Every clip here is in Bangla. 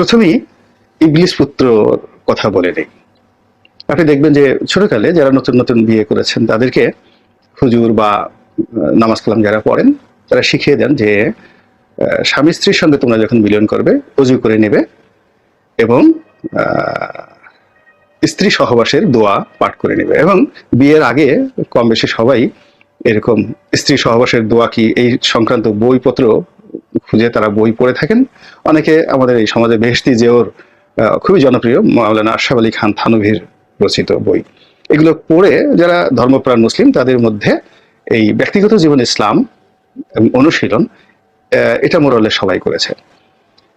প্রথমেই ইবলিস পুত্র কথা বলে নেই। আপনি দেখবেন যে ছোটকালে যারা নতুন নতুন বিয়ে করেছেন, তাদেরকে হুজুর বা নামাজ কালাম যারা পড়েন, তারা শিখিয়ে দেন যে স্বামী স্ত্রীর সঙ্গে তোমরা যখন মিলন করবে, অজু করে নেবে এবং স্ত্রী সহবাসের দোয়া পাঠ করে নেবে এবং বিয়ের আগে কম বেশি সবাই এরকম স্ত্রী সহবাসের দোয়া কি এই সংক্রান্ত বইপত্র খুঁজে তারা বই পড়ে থাকেন। অনেকে আমাদের এই সমাজে বেহস্তি জেওর আহ, খুবই জনপ্রিয় মাওলানা আশরাফ আলী খান থানভীর রচিত বই। এগুলো পড়ে যারা ধর্মপ্রাণ মুসলিম তাদের মধ্যে এই ব্যক্তিগত জীবন ইসলাম অনুশীলন এটা মোরালে সবাই করেছে।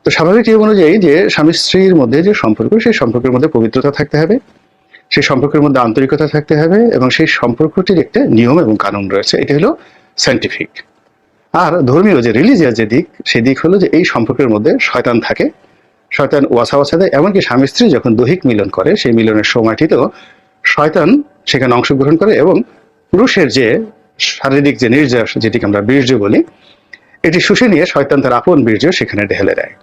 তো স্বাভাবিক নিয়ম অনুযায়ী যে স্বামী স্ত্রীর মধ্যে যে সম্পর্ক সেই সম্পর্কের মধ্যে পবিত্রতা থাকতে হবে সেই সম্পর্কের মধ্যে আন্তরিকতা থাকতে হবে এবং সেই সম্পর্কটির একটা নিয়ম এবং কানুন রয়েছে। এটা হলো সায়েন্টিফিক আর ধর্মীয় যে রিলিজিয়াস যে দিক সেই দিক হলো যে এই সম্পর্কের মধ্যে শয়তান থাকে। শয়তান ওয়াসা ওয়াসা দেয়, এমনকি স্বামী স্ত্রী যখন দৈহিক মিলন করে, সেই মিলনের সময়টিতেও শয়তান সেখানে অংশগ্রহণ করে এবং পুরুষের যে শারীরিক যে নির্যাস, যেটিকে আমরা বীর্য বলি, এটি শুষে নিয়ে শয়তান তার আপন বীর্য সেখানে ঢেলে দেয়।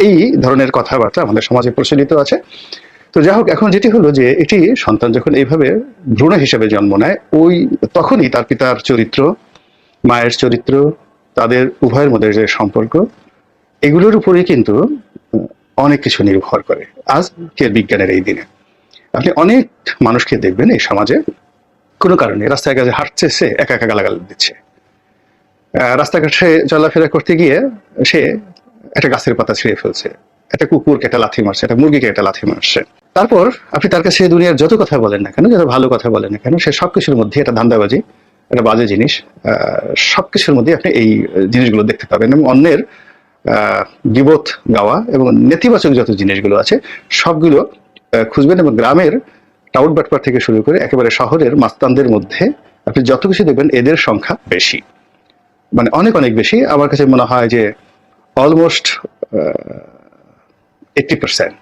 এই ধরনের কথাবার্তা আমাদের সমাজে প্রচলিত আছে। তো যাই হোক, এখন যেটি হলো যে এটি সন্তান যখন এইভাবে ভ্রূণ হিসেবে জন্ম নেয়, ওই তখনই তার পিতার চরিত্র মায়ের চরিত্র, তাদের উভয়ের মধ্যে যে সম্পর্ক, এগুলোর উপরেই কিন্তু অনেক কিছু নির্ভর করে। আজকের বিজ্ঞানের এই দিনে। আপনি অনেক মানুষকে দেখবেন এই সমাজে, কোনো কারণে রাস্তায় কাজে হাঁটছে, সে একা একা গালাগাল দিচ্ছে। রাস্তাঘাটে চলাফেরা করতে গিয়ে সে একটা গাছের পাতা ছিঁড়ে ফেলছে, একটা কুকুরকে একটা লাথি মারছে, একটা মুরগিকে একটা লাথি মারছে। তারপর আপনি তার কাছে দুনিয়ার যত কথা বলেন না কেন, যত ভালো কথা বলেন না কেন, সে সবকিছুর মধ্যে একটা ধান্দাবাজি একটা বাজে জিনিস আহ, সবকিছুর মধ্যে আপনি এই জিনিসগুলো দেখতে পাবেন এবং অন্যের গিবত গাওয়া এবং নেতিবাচক যত জিনিসগুলো আছে সবগুলো খুঁজবেন এবং গ্রামের টাউট বাটপার থেকে শুরু করে একেবারে শহরের মাস্তানদের মধ্যে আপনি যত কিছু দেখবেন এদের সংখ্যা বেশি। মানে অনেক অনেক বেশি। আমার কাছে মনে হয় যে অলমোস্ট এইটটি পার্সেন্ট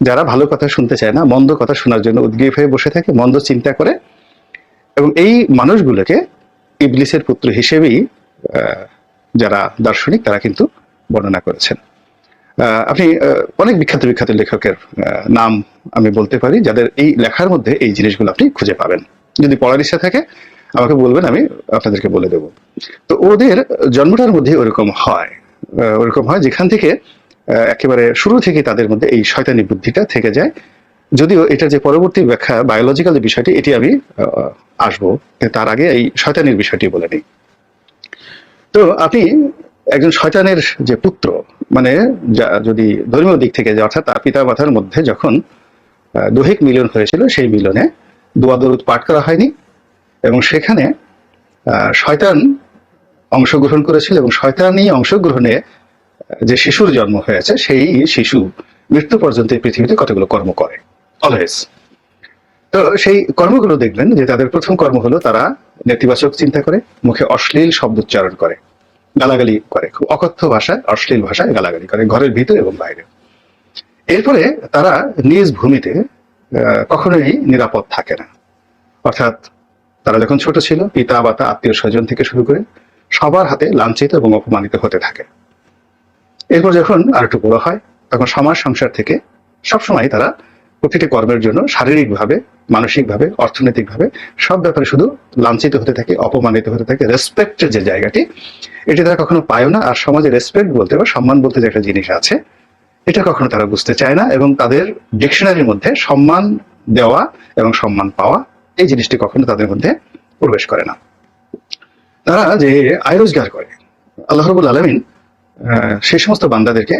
যারা ভালো কথা শুনতে চায় না মন্দ কথা শোনার জন্য উদ্গ্রীব হয়ে বসে থাকে মন্দ চিন্তা করে এবং এই মানুষগুলোকে ইবলিসের পুত্র হিসেবেই যারা দার্শনিক তারা কিন্তু বর্ণনা করেছেন। আপনি অনেক বিখ্যাত বিখ্যাত লেখকের নাম আমি বলতে পারি, যাদের এই লেখার মধ্যে এই জিনিসগুলো আপনি খুঁজে পাবেন। যদি পড়ার ইচ্ছা থাকে, আমাকে বলবেন, আমি আপনাদেরকে বলে দেব। তো ওদের জন্মটার মধ্যে ওরকম হয়। ওরকম হয় যেখান থেকে একেবারে শুরু থেকে তাদের মধ্যে এই শয়তানি বুদ্ধিটা থেকে যায়। যদিও এটা যে পরবর্তী ব্যাখ্যা বায়োলজিক্যাল যে বিষয়টি, এটি আমি আসব। তার আগে এই শয়তানের বিষয়টি বলে নিই। তো আপনি একজন শয়তানের যে পুত্র মানে যা- যদি ধর্মীয় দিক থেকে যে, অর্থাৎ তার পিতা মাতার মধ্যে যখন দৈহিক মিলন হয়েছিল, সেই মিলনে দোয়া দরুদ পাঠ করা হয়নি এবং সেখানে শয়তান অংশগ্রহণ করেছিল এবং শয়তানি অংশগ্রহণে, যে শিশুর জন্ম হয়েছে, সেই শিশু মৃত্যু পর্যন্ত পৃথিবীতে কতগুলো কর্ম করে। অলওয়েজ তো সেই কর্মগুলো দেখবেন যে তাদের প্রথম কর্ম হলো তারা নেতিবাচক চিন্তা করে, মুখে অশ্লীল শব্দ উচ্চারণ করে, গালাগালি করে। খুব অকথ্য ভাষায়, অশ্লীল ভাষায় গালাগালি করে, ঘরের ভিতরে এবং বাইরে। এরপরে তারা নিজ ভূমিতে কখনোই নিরাপদ থাকে না। অর্থাৎ তারা যখন ছোট ছিল, পিতা, মাতা, আত্মীয় স্বজন থেকে শুরু করে সবার হাতে লাঞ্ছিত এবং অপমানিত হতে থাকে। এরপর যখন আর একটু বড় হয়, তখন সমাজ সংসার থেকে সবসময় তারা প্রতিটি কর্মের জন্য শারীরিকভাবে, মানসিকভাবে, অর্থনৈতিকভাবে সব ব্যাপারে শুধু লাঞ্ছিত হতে থাকে, অপমানিত হতে থাকে। রেসপেক্টের যে জায়গাটি, এটি তারা কখনো পায় না। আর সমাজে রেসপেক্ট বলতে বা সম্মান বলতে যে একটা জিনিস আছে, এটা কখনো তারা বুঝতে চায় না এবং তাদের ডিকশনারির মধ্যে সম্মান দেওয়া এবং সম্মান পাওয়া, এই জিনিসটি কখনো তাদের মধ্যে প্রবেশ করে না। তারা যে আয় রোজগার করে, আল্লাহ রবুল আলমিন সেই সমস্ত বান্দাদেরকে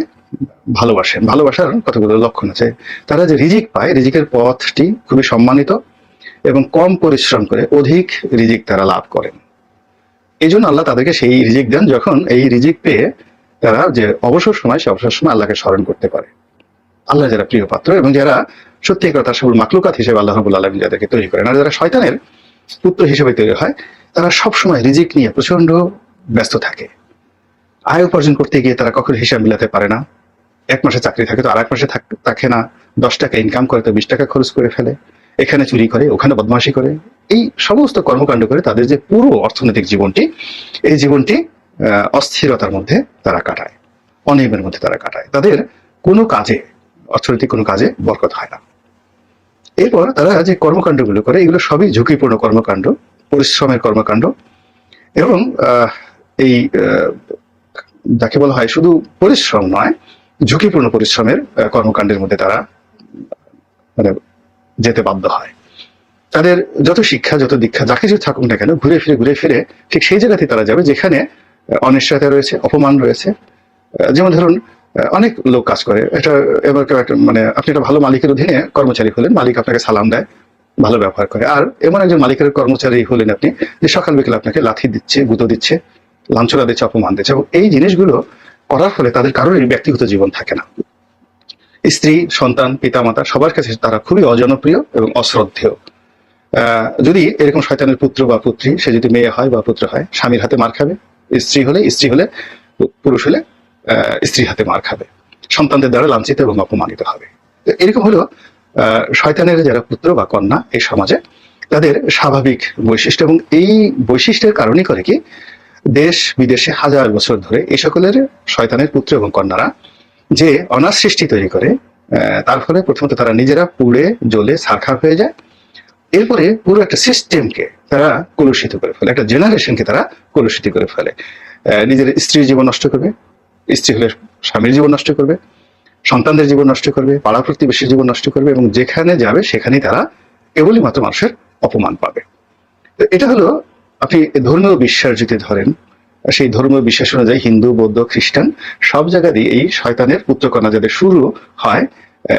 ভালোবাসেন। ভালোবাসার কতগুলো লক্ষণ আছে? তারা যে রিজিক পায়, রিজিকের পথটি খুবই সম্মানিত এবং কম পরিশ্রম করে অধিক রিজিক তারা লাভ করেন। এই জন্য আল্লাহ তাদেরকে সেই রিজিক দেন যখন এই রিজিক পেয়ে তারা যে অবসর সময়, সে অবসর সময় আল্লাহকে স্মরণ করতে পারে। আল্লাহ যারা প্রিয় পাত্র এবং যারা সত্যিকার তার সবুল মাকলুকাত হিসেবে আল্লাহ রবুল আলম যাদেরকে তৈরি করেন আর যারা শয়তানের পুত্র হিসেবে তৈরি হয়, তারা সবসময় রিজিক নিয়ে প্রচণ্ড ব্যস্ত থাকে। আয় উপার্জন করতে গিয়ে তারা কখনো হিসাব মিলাতে পারে না। এক মাসে চাকরি থাকে তো আর এক মাসে থাক- না। দশ টাকা ইনকাম করে তো বিশ টাকা খরচ করে ফেলে। এখানে চুরি করে, ওখানে বদমাশি করে। এই সমস্ত কর্মকাণ্ড করে তাদের যে পুরো অর্থনৈতিক জীবনটি, এই জীবনটি অস্থিরতার মধ্যে তারা কাটায়। অনিয়মের মধ্যে তারা কাটায়। তাদের কোনো কাজে, অর্থনৈতিক কোনো কাজে বরকত হয় না। এরপর তারা যে কর্মকাণ্ডগুলো করে, এগুলো সবই ঝুঁকিপূর্ণ কর্মকাণ্ড, পরিশ্রমের কর্মকাণ্ড এবং এই যাকে বলা হয় শুধু পরিশ্রম নয়, ঝুঁকিপূর্ণ পরিশ্রমের কর্মকাণ্ডের মধ্যে তারা মানে যেতে বাধ্য হয়। তাদের যত শিক্ষা, যত দীক্ষা যা কিছু থাকুক না কেন, ঘুরে ফিরে ঘুরে ফিরে ঠিক সেই জায়গাতে তারা যাবে যেখানে অনিশ্চয়তা রয়েছে, অপমান রয়েছে। যেমন ধরুন অনেক লোক কাজ করে। এটা, এবার মানে আপনি একটা ভালো মালিকের অধীনে কর্মচারী হলেন, মালিক আপনাকে সালাম দেয়, ভালো ব্যবহার করে। আর এমন একজন মালিকের কর্মচারী হলেন আপনি, যে সকাল বিকেল আপনাকে লাথি দিচ্ছে, গুঁতো দিচ্ছে। লাঞ্ছনা দিচ্ছে, অপমান দিচ্ছে এবং এই জিনিসগুলো করার ফলে তাদের কারোরই ব্যক্তিগত জীবন থাকে না। স্ত্রী, সন্তান, পিতামাতা সবার কাছে তারা খুবই অজনপ্রিয় এবং অশ্রদ্ধেয়। যদি এরকম শয়তানের পুত্র বা পুত্রী, সে যদি মেয়ে হয় বা পুত্র হয়, স্বামীর হাতে মার খাবে। স্ত্রী হলে স্ত্রী হলে, পুরুষ হলে স্ত্রীর হাতে মার খাবে। সন্তানদের দ্বারা লাঞ্ছিত এবং অপমানিত হবে। এরকম হলো শয়তানের যারা পুত্র বা কন্যা এই সমাজে, তাদের স্বাভাবিক বৈশিষ্ট্য এবং এই বৈশিষ্ট্যের কারণে করে কি দেশ বিদেশে হাজার বছর ধরে এই সকলের শয়তানের পুত্র এবং কন্যারা যে অনার সৃষ্টি তৈরি করে তার ফলে প্রথমত তারা নিজেরা পুড়ে, জ্বলে সারখার হয়ে যায়। এরপরে পুরো একটা সিস্টেমকে তারা কলুষিত করে ফেলে, একটা জেনারেশনকে তারা কলুষিত করে ফেলে। নিজের স্ত্রীর জীবন নষ্ট করবে, স্ত্রী হলে স্বামীর জীবন নষ্ট করবে, সন্তানদের জীবন নষ্ট করবে, পাড়া প্রতিবেশীর জীবন নষ্ট করবে এবং যেখানে যাবে সেখানেই তারা কেবলই মাত্র মানুষের অপমান পাবে। এটা হলো আপনি ধর্মীয় বিশ্বাস যদি ধরেন, সেই ধর্মীয় বিশ্বাস অনুযায়ী হিন্দু, বৌদ্ধ, খ্রিস্টান, সব জায়গাতেই এই শয়তানের পুত্রকন্যা যাদের শুরু হয়,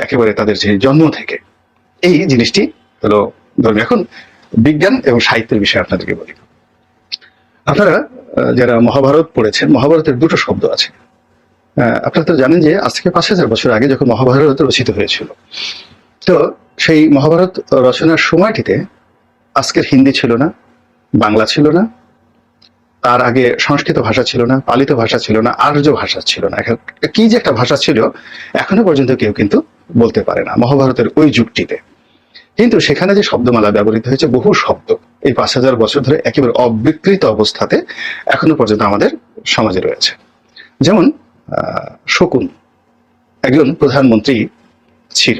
একেবারে তাদের যে জন্ম থেকে। এই জিনিসটি হলো ধর্ম এখন বিজ্ঞান এবং সাহিত্যের বিষয়ে আপনাদেরকে বলি। আপনারা যারা মহাভারত পড়েছেন, মহাভারতের দুটো শব্দ আছে। আপনারা তো জানেন যে আজ থেকে পাঁচ হাজার বছর আগে যখন মহাভারত রচিত হয়েছিল, তো সেই মহাভারত রচনার সময়টিতে আজকের হিন্দি ছিল না বাংলা ছিল না, তার আগে সংস্কৃত ভাষা ছিল না, পালিত ভাষা ছিল না, আর্য ভাষা ছিল না। কি যে একটা ভাষা ছিল, এখনও পর্যন্ত কেউ কিন্তু বলতে পারে না মহাভারতের ওই যুগটিতে কিন্তু সেখানে যে শব্দমালা ব্যবহৃত হয়েছে, বহু শব্দ, এই পাঁচ হাজার বছর ধরে একেবারে অবিকৃত অবস্থাতে এখনও পর্যন্ত আমাদের সমাজে রয়েছে। যেমন শকুন একজন প্রধানমন্ত্রী ছিল,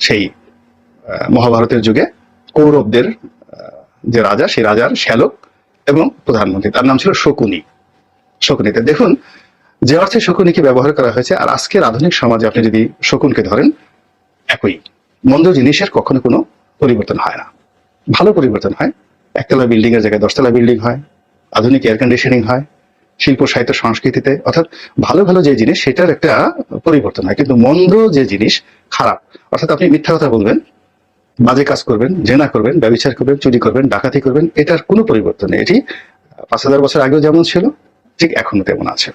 সেই মহাভারতের যুগে কৌরবদের যে রাজা, সেই রাজার শ্যালক এবং প্রধানমন্ত্রী। তার নাম ছিল শকুনি। শকুনিতে দেখুন, যে অর্থে শকুনিকে ব্যবহার করা হয়েছে, আর আজকের আধুনিক সমাজে আপনি যদি শকুনকে ধরেন, একই। মন্দ জিনিসের কখনো কোনো পরিবর্তন হয় না। ভালো পরিবর্তন হয়। একতলা বিল্ডিং এর জায়গায় দশতলা বিল্ডিং হয়, আধুনিক এয়ার কন্ডিশনিং হয়, শিল্প, সাহিত্য, সংস্কৃতিতে, অর্থাৎ ভালো ভালো যে জিনিস, সেটার একটা পরিবর্তন হয়। কিন্তু মন্দ যে জিনিস, খারাপ। অর্থাৎ আপনি মিথ্যা কথা বলবেন বাজে কাজ করবেন জেনা করবেন, ব্যবচার করবেন, চুরি করবেন, ডাকাতি করবেন, এটার কোনো পরিবর্তন নেই। এটি পাঁচ হাজার বছর আগেও যেমন ছিল, ঠিক এখনও তেমন আছে।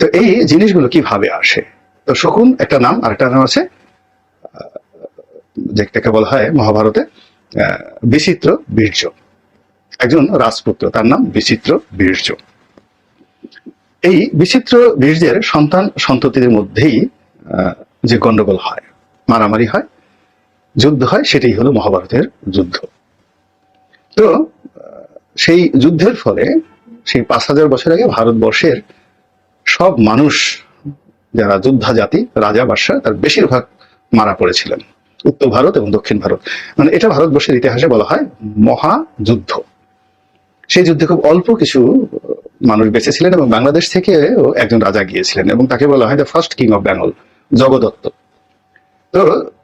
তো এই জিনিসগুলো কীভাবে আসে? তো শকুন একটা নাম আর একটা নাম আছে যেটাকে বলা হয় মহাভারতে বিচিত্র বীর্য। একজন রাজপুত্র, তার নাম বিচিত্র বীর্য। এই বিচিত্র বীর্যের সন্তান সন্ততিদের মধ্যেই যে গন্ডগোল হয়, মারামারি হয় যুদ্ধ হয়, সেটাই হলো মহাভারতের যুদ্ধ। তো সেই যুদ্ধের ফলে সেই পাঁচ হাজার বছর আগে ভারতবর্ষের সব মানুষ, যারা যোদ্ধা জাতি, রাজা, বাদশাহ, তার বেশিরভাগ মারা পড়েছিলেন। উত্তর ভারত এবং দক্ষিণ ভারত। মানে এটা ভারতবর্ষের ইতিহাসে বলা হয় মহাযুদ্ধ। সেই যুদ্ধে খুব অল্প কিছু মানুষ বেঁচেছিলেন এবং বাংলাদেশ থেকে একজন রাজা গিয়েছিলেন এবং তাকে বলা হয় the first king of Bengal Jagadatta. তো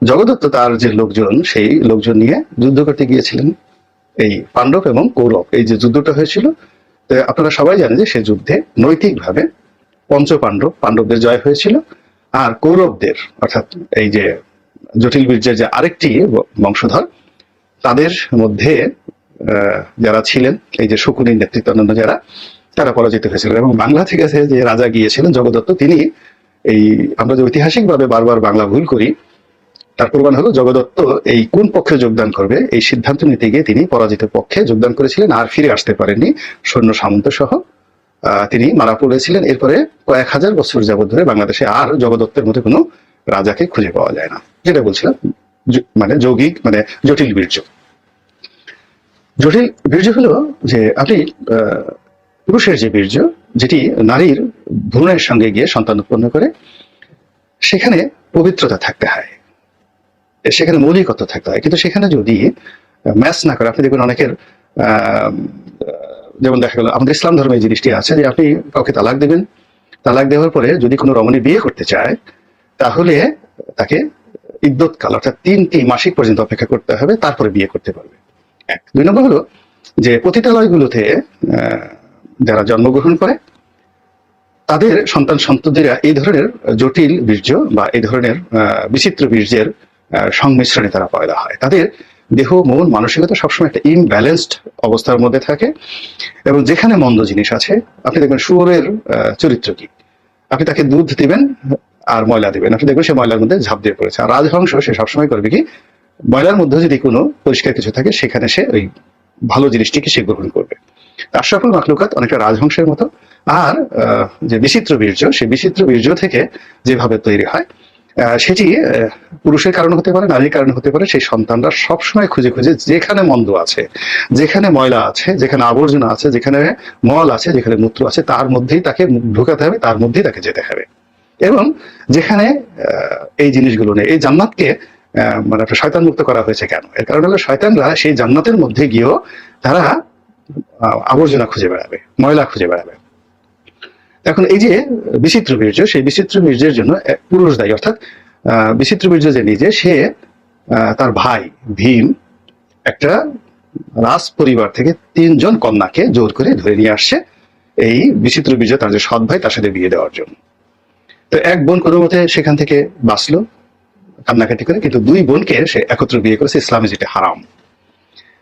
জগদত্ত তার যে লোকজন, সেই লোকজন নিয়ে যুদ্ধ করতে গিয়েছিলেন। এই পাণ্ডব এবং কৌরব, এই যে যুদ্ধটা হয়েছিল আপনারা সবাই জানেন যে সে যুদ্ধে নৈতিকভাবে পঞ্চ পাণ্ডব পাণ্ডবদের জয় হয়েছিল আর কৌরবদের, অর্থাৎ এই যে জটিল বীর্যের যে আরেকটি বংশধর, তাদের মধ্যে যারা ছিলেন, এই যে শকুনির নেতৃত্বানন্দ যারা, তারা পরাজিত হয়েছিলেন এবং বাংলা থেকে যে রাজা গিয়েছিলেন জগদত্ত, তিনি এই, আমরা যে ঐতিহাসিকভাবে বারবার বাংলা ভুল করি তার প্রমাণ হলো জগদত্ত এই কোন পক্ষে যোগদান করবে? এই সিদ্ধান্ত নিতে গিয়ে তিনি পরাজিত পক্ষে যোগদান করেছিলেন আর ফিরে আসতে পারেননি সৈন্য সামন্ত সহ। তিনি মারা পড়েছিলেন। এরপরে কয়েক হাজার বছর যাবত ধরে বাংলাদেশে আর জগদত্তের মতো কোনো রাজাকে খুঁজে পাওয়া যায় না। যেটা বলছিলাম মানে যৌগিক মানে জটিল বীর্য। জটিল বীর্য হলো যে আপনি পুরুষের যে বীর্য, যেটি নারীর ভ্রূণের সঙ্গে গিয়ে সন্তান উৎপন্ন করে, সেখানে পবিত্রতা থাকতে হয়। সেখানে মৌলিকত্ব থাকতে হয়। কিন্তু সেখানে যদি ম্যাচ না করে, আপনি দেখবেন অনেকের যেমন দেখা গেল, আমাদের ইসলাম ধর্মে জিনিসটি আছে যে আপনি কাউকে তালাক দেবেন। তালাক দেওয়ার পরে যদি কোনো রমণী বিয়ে করতে চায়, তাহলে তাকে ইদ্যত কাল অর্থাৎ তিনটি মাসিক পর্যন্ত অপেক্ষা করতে হবে, তারপরে বিয়ে করতে পারবে। এক। দুই নম্বর হলো যে পতিতালয়গুলোতে যারা জন্মগ্রহণ করে, তাদের সন্তান সন্ততিরা এই ধরনের জটিল বীর্য বা এই ধরনের বিচিত্র বীর্যের সংমিশ্রণে তারা পয়দা হয়। তাদের দেহ, মন, মানসিকতা সবসময় একটা ইনব্যালেন্সড অবস্থার মধ্যে থাকে এবং যেখানে মন্দ জিনিস আছে, আপনি দেখবেন শুয়োরের চরিত্র কি? আপনি তাকে দুধ দিবেন আর ময়লা দিবেন। আপনি দেখবেন সে ময়লার মধ্যে ঝাঁপ দিয়ে পড়েছে। আর রাজহংস সে সবসময় করবে কি? ময়লার মধ্যে যদি কোনো পরিষ্কার কিছু থাকে, সেখানে সে ওই ভালো জিনিসটিকে সে গ্রহণ করবে। আশরাফুল মাখলুকাত অনেকটা রাজহংসের মতো। আর যে বিচিত্র বীর্য সেই বিচিত্র বীর্য থেকে যেভাবে তৈরি হয় সেটি পুরুষের কারণে হতে পারে, নারীর কারণে হতে পারে, সেই সন্তানরা সবসময় খুঁজে খুঁজে যেখানে মন্দ আছে, যেখানে ময়লা আছে, যেখানে আবর্জনা আছে, যেখানে মল আছে, যেখানে মূত্র আছে, তার মধ্যেই তাকে ঢুকাতে হবে, তার মধ্যেই তাকে যেতে হবে। এবং যেখানে এই জিনিসগুলো নেই, এই জান্নাতকে মানে শয়তান মুক্ত করা হয়েছে কেন? এর কারণ হলো শয়তানরা সেই জান্নাতের মধ্যে গিয়েও তারা আবর্জনা খুঁজে বেড়াবে, ময়লা খুঁজে বেড়াবে। এখন এই যে বিচিত্র বীর্য, সেই বিচিত্র বীর্যের জন্য পুরুষ দায়ী, অর্থাৎ বিচিত্র বীর্য যে নিজে, সে তার ভাই ভীম একটা রাজ পরিবার থেকে তিনজন কন্যাকে জোর করে ধরে নিয়ে আসছে এই বিচিত্র বীর্য তার যে সৎ ভাই তার সাথে বিয়ে দেওয়ার জন্য। তো এক বোন কোনো মতে সেখান থেকে বাঁচলো, কান্নাকাটি করে, কিন্তু দুই বোনকে সে একত্র বিয়ে করেছে ইসলামে যেটা হারাম।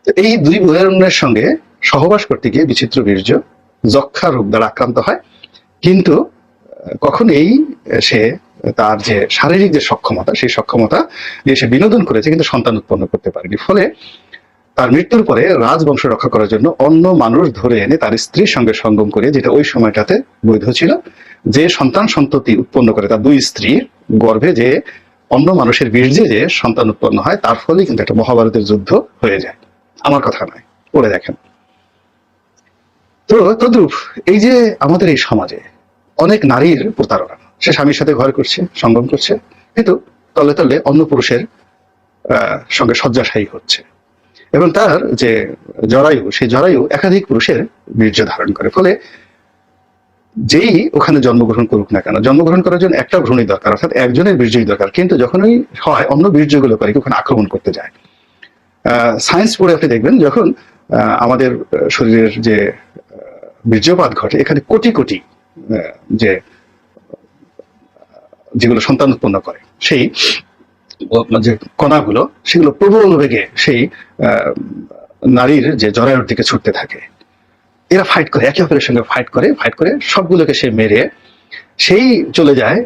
তো এই দুই বোনের সঙ্গে সহবাস করতে গিয়ে বিচিত্র বীর্য যক্ষা রোগ দ্বারা আক্রান্ত হয়। কিন্তু কখনোই সে তার যে শারীরিক যে সক্ষমতা, সেই সক্ষমতা দিয়ে সে বিনোদন করেছে, কিন্তু সন্তান উৎপন্ন করতে পারেনি। ফলে তার মৃত্যুর পরে রাজবংশ রক্ষা করার জন্য অন্য মানুষ ধরে এনে তার স্ত্রীর সঙ্গে সঙ্গম করে, যেটা ওই সময়টাতে বৈধ ছিল, যে সন্তান সন্ততি উৎপন্ন করে তার দুই স্ত্রীর গর্ভে, যে অন্য মানুষের বীর্যে যে সন্তান উৎপন্ন হয়, তার ফলে কিন্তু একটা মহাভারতের যুদ্ধ হয়ে যায়। আমার কথা নয়, পড়ে দেখেন। তো তদ্রুপ, এই যে আমাদের এই সমাজে অনেক নারীর প্রতারণা, সে স্বামীর সাথে ঘর করছে, সঙ্গম করছে, কিন্তু তলে তলে অন্য পুরুষের সঙ্গে শয্যাশায়ী হচ্ছে। এবং তার যে জরায়ু সেই জরায়ু একাধিক পুরুষের বীর্য ধারণ করে। ফলে যেই ওখানে জন্মগ্রহণ করুক না কেন, জন্মগ্রহণ করার জন্য একটা ভ্রূণই দরকার, অর্থাৎ একজনের বীর্যই দরকার। কিন্তু যখনই হয় অন্য বীর্যগুলো করে, ওখানে আক্রমণ করতে যায়। সায়েন্স পড়ে আপনি দেখবেন, যখন আমাদের শরীরের যে বীর্যপাত ঘটে, এখানে কোটি কোটি যে, যেগুলো সন্তান উৎপন্ন করে, সেই যে কণাগুলো, সেগুলো প্রবল বেগে সেই নারীর যে জরায়ুর দিকে ছুটতে থাকে। এরা ফাইট করে, একে অপরের সঙ্গে ফাইট করে ফাইট করে সবগুলোকে সে মেরে, সেই চলে যায়,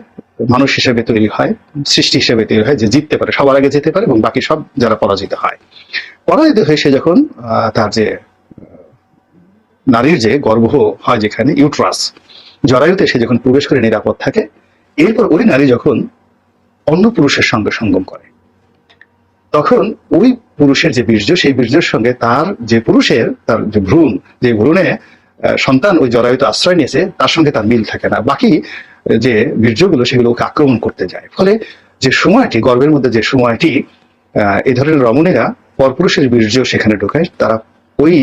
মানুষ হিসেবে তৈরি হয়, সৃষ্টি হিসেবে তৈরি হয়, যে জিততে পারে, সবার আগে যেতে পারে এবং বাকি সব যারা পরাজিত হয়। পরাজিত হয়ে সে যখন তার যে নারীর যে গর্ভ হয় যেখানে ইউট্রাস জরায়ুতে সে যখন প্রবেশ করে নিরাপদ থাকে এরপর ওই নারী যখন অন্য পুরুষের সঙ্গে সঙ্গম করে তখন ওই পুরুষের যে বীর্য সেই বীর্যের সঙ্গে তার যে পুরুষের তার যে ভ্রূণ যে ভ্রূণে সন্তান ওই জরায়ুতে আশ্রয় নিয়েছে তার সঙ্গে তার মিল থাকে না। বাকি যে বীর্যগুলো সেগুলো ওকে আক্রমণ করতে যায়। ফলে যে সময়টি গর্ভের মধ্যে যে সময়টি আহ, এই ধরনের রমণীরা পরপুরুষের বীর্য সেখানে ঢোকায় তারা ওই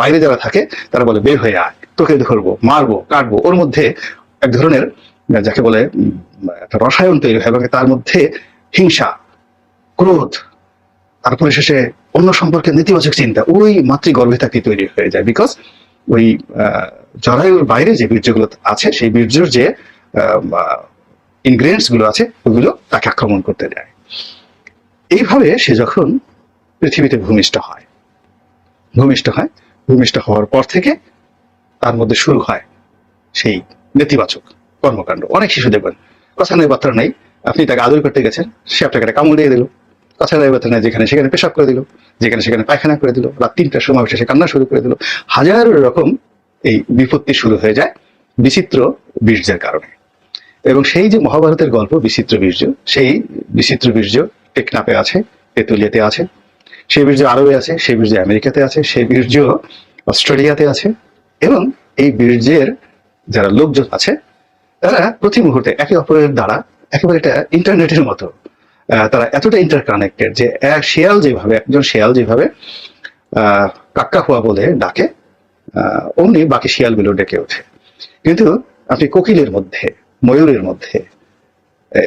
বাইরে যারা থাকে, তারা বলে, বের হয়ে আয়, তোকে ধরবো, মারবো, কাটবো। ওর মধ্যে এক ধরনের, যাকে বলে একটা রসায়ন তৈরি হয় এবং তার মধ্যে হিংসা, ক্রোধ, তারপরে শেষে অন্য সম্পর্কে নেতিবাচক চিন্তা, ওই মাতৃগর্ভে থাকতে তৈরি হয়ে যায়। বিকজ ওই জরায়ুর বাইরে যে বীর্যগুলো আছে, সেই বীর্যর যে ইনগ্রিডিয়েন্টসগুলো আছে, ওগুলো তাকে আক্রমণ করতে যায় এইভাবে সে যখন পৃথিবীতে ভূমিষ্ঠ হয় ভূমিষ্ঠ হয়। ভূমিষ্ঠ হওয়ার পর থেকে তার মধ্যে শুরু হয় সেই নেতিবাচক কর্মকাণ্ড। অনেক শিশু দেখবেন, কথা নেই বার্তা নেই। আপনি তাকে আদর করতে গেছেন, সে আপনাকে একটা কামড় দিয়ে দিল। কথা নেই বার্তা নেই, যেখানে সেখানে পেশাব করে দিল, যেখানে সেখানে পায়খানা করে দিল, রাত তিনটার সময় উঠে সে কান্না শুরু করে দিল। হাজার রকম এই বিপত্তি শুরু হয়ে যায় বিচিত্র বীর্যের কারণে। এবং সেই যে মহাভারতের গল্প, বিচিত্র বীর্য, সেই বিচিত্র বীর্য টেকনাপে আছে, তেতুলিয়াতে আছে। সেই বীর্য আরবে আছে, সেই বীর্য আমেরিকাতে আছে, সেই বীর্য অস্ট্রেলিয়াতে আছে এবং এই বীর্যের যারা লোকজন আছে, তারা প্রতি মুহূর্তে একে অপরের দ্বারা একেবারে এটা ইন্টারনেটের মতো তারা এতটা ইন্টারকানেক্টেড যে এক শেয়াল যেভাবে, একজন শেয়াল যেভাবে কাক্কা হুয়া বলে ডাকে অমনি বাকি শিয়ালগুলো ডেকে ওঠে। কিন্তু আপনি কোকিলের মধ্যে, ময়ূরের মধ্যে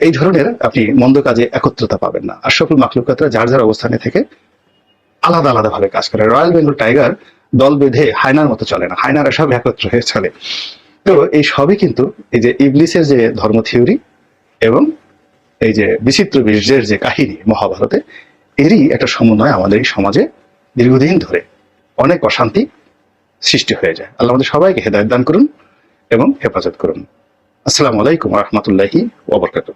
এই ধরনের আপনি মন্দ কাজে একত্রতা পাবেন না। আর সকল মাকলুকাতরা যার যার অবস্থানে থেকে আলাদা আলাদা ভাবে কাজ করে। রয়্যাল বেঙ্গল টাইগার দল বেঁধে হায়নার মতো চলে না, হায়নারা সব একত্র হয়ে চলে। তো এই সবই কিন্তু এই যে ইবলিসের যে ধর্ম থিওরি এবং এই যে বিচিত্র বীর্যের যে কাহিনী মহাভারতে, এরই একটা সমন্বয় আমাদের এই সমাজে দীর্ঘদিন ধরে অনেক অশান্তি সৃষ্টি হয়ে যায়। আল্লাহ আমাদের সবাইকে হেদায়ত দান করুন এবং হেফাজত করুন। আসসালামু আলাইকুম রহমতুল্লাহি ওবরকাত